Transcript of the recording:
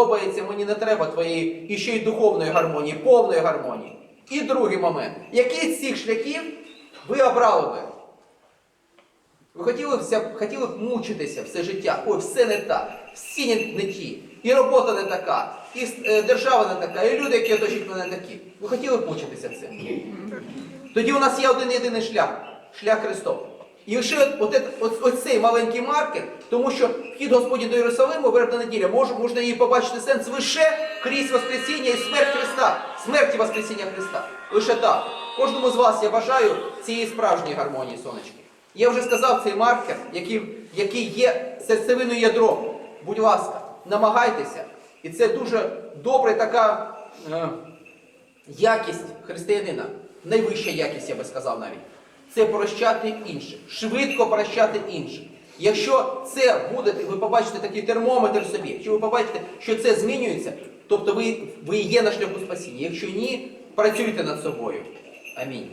подобається, мені не треба твоєї і ще й духовної гармонії, повної гармонії. І другий момент. Який з цих шляхів ви обрали би? Ви хотіли, б хотіли б мучитися все життя. Ой, все не так, всі не, ті. І робота не така, і е, держава не така, і люди, які оточують мене не такі. Ви хотіли б мучитися цим? Тоді у нас є один єдиний шлях шлях Христов. І лише от, от, от, цей маленький маркер, тому що вхід Господній до Єрусалиму, вербна неділя, мож, можна її побачити сенс лише крізь Воскресіння і смерть Христа, смерті Воскресіння Христа. Лише так. Кожному з вас я бажаю цієї справжньої гармонії, сонечки. Я вже сказав цей маркер, який, який є серцевиною ядром. Будь ласка, намагайтеся. І це дуже добра така. Е, Якість християнина, найвища якість, я би сказав навіть, це прощати інших, швидко прощати інших. Якщо це буде, ви побачите такий термометр собі, якщо ви побачите, що це змінюється, тобто ви, ви є на шляху спасіння. Якщо ні, працюйте над собою. Амінь.